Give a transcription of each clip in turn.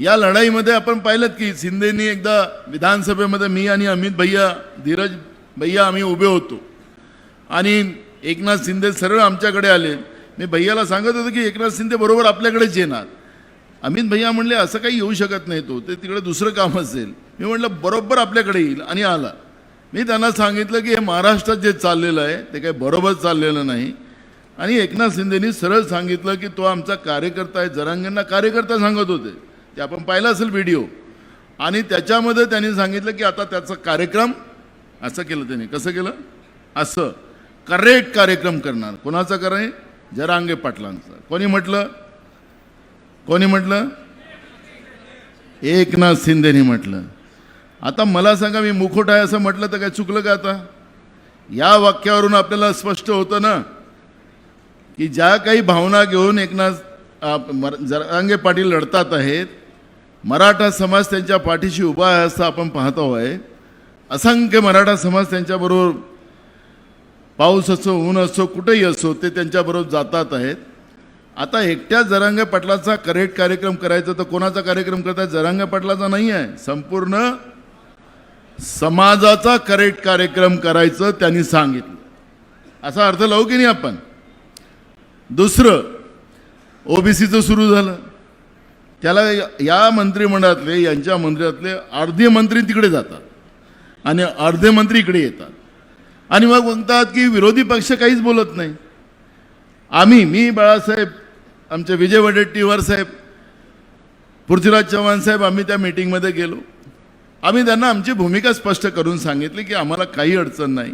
या लढाईमध्ये आपण पाहिलं की शिंदेनी एकदा विधानसभेमध्ये मी आणि अमित भैया धीरज भैया आम्ही उभे होतो. आणि एकनाथ शिंदे सरळ आमच्याकडे आले. मी भैयाला सांगत होतो की एकनाथ शिंदे बरोबर आपल्याकडेच येणार. अमित भैया म्हणले असं काही येऊ शकत नाही तो ते तिकडे दुसरं काम असेल. मी म्हटलं बरोबर आपल्याकडे येईल. आणि आला. मी त्यांना सांगितलं की हे महाराष्ट्रात जे चाललेलं आहे ते काही बरोबर चाललेलं नाही. आणि एकनाथ शिंदेनी सरळ सांगितलं की तो आमचा कार्यकर्ता आहे. जरांगेंना कार्यकर्ता सांगत होते. ते आपण पाहिलं असेल व्हिडिओ आणि त्याच्यामध्ये त्यांनी सांगितलं की आता त्याचा कार्यक्रम असं केलं त्यांनी. कसं केलं? असं. करेक्ट कार्यक्रम करणार. कोणाचा करे जरांगे पाटलांचा. कोणी म्हटलं? कोणी म्हटलं? एकनाथ शिंदेनी म्हटलं. आता मला सांगा मी मुखोट आहे असं म्हटलं तर काय चुकलं का आता? या वाक्यावरून आपल्याला स्पष्ट होतं ना की ज्या काही भावना घेऊन एकनाथ मर- जरांगे पाटील लढतात आहेत मराठा समाज त्यांच्या पाठीशी उभा आहे असं आपण पाहतो आहे. असंख्य मराठा समाज त्यांच्याबरोबर पाऊस असो ऊन असो कुठेही असो ते त्यांच्याबरोबर जातात आहेत. आता एकट्या जरांगे पाटलाचा करेक्ट कार्यक्रम करायचा तर कोणाचा कार्यक्रम करताय? जरांगे पाटलाचा नाही आहे. संपूर्ण समाजाचा करेक्ट कार्यक्रम करायचं त्यांनी सांगितलं. असा अर्थ लावू की नाही आपण? दुसरं ओबीसीचं सुरू झालं. त्याला या- मंत्रिमंडळातले यांच्या मंत्र्यातले अर्धे मंत्री तिकडे जातात. आणि अर्धे मंत्री इकडे येतात. आणि मग म्हणतात की विरोधी पक्ष काहीच बोलत नाही. आम्ही मी बाळासाहेब आमचे विजय वडेट्टीवार साहेब पृथ्वीराज चव्हाण साहेब आम्ही त्या मीटिंगमध्ये गेलो. आम्ही त्यांना आमची भूमिका स्पष्ट करून सांगितली की आम्हाला काही अडचण नाही.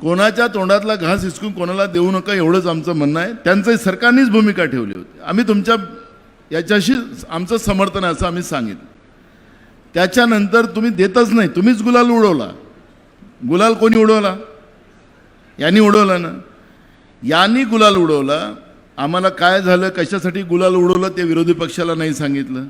कोणाच्या तोंडातला घास हिसकून कोणाला देऊ नका एवढंच आमचं म्हणणं आहे. त्यांचं सरकारनीच भूमिका ठेवली होती. आम्ही तुमच्या याच्याशी आमचं समर्थन आहे असं आम्ही सांगितलं. त्याच्यानंतर तुम्ही देतच नाही. तुम्हीच गुलाल उडवला. गुलाल कोणी उडवला? यांनी उडवला ना. यांनी गुलाल उडवला. आम्हाला काय झालं? कशासाठी गुलाल उडवलं? ते विरोधी पक्षाला नाही सांगितलं.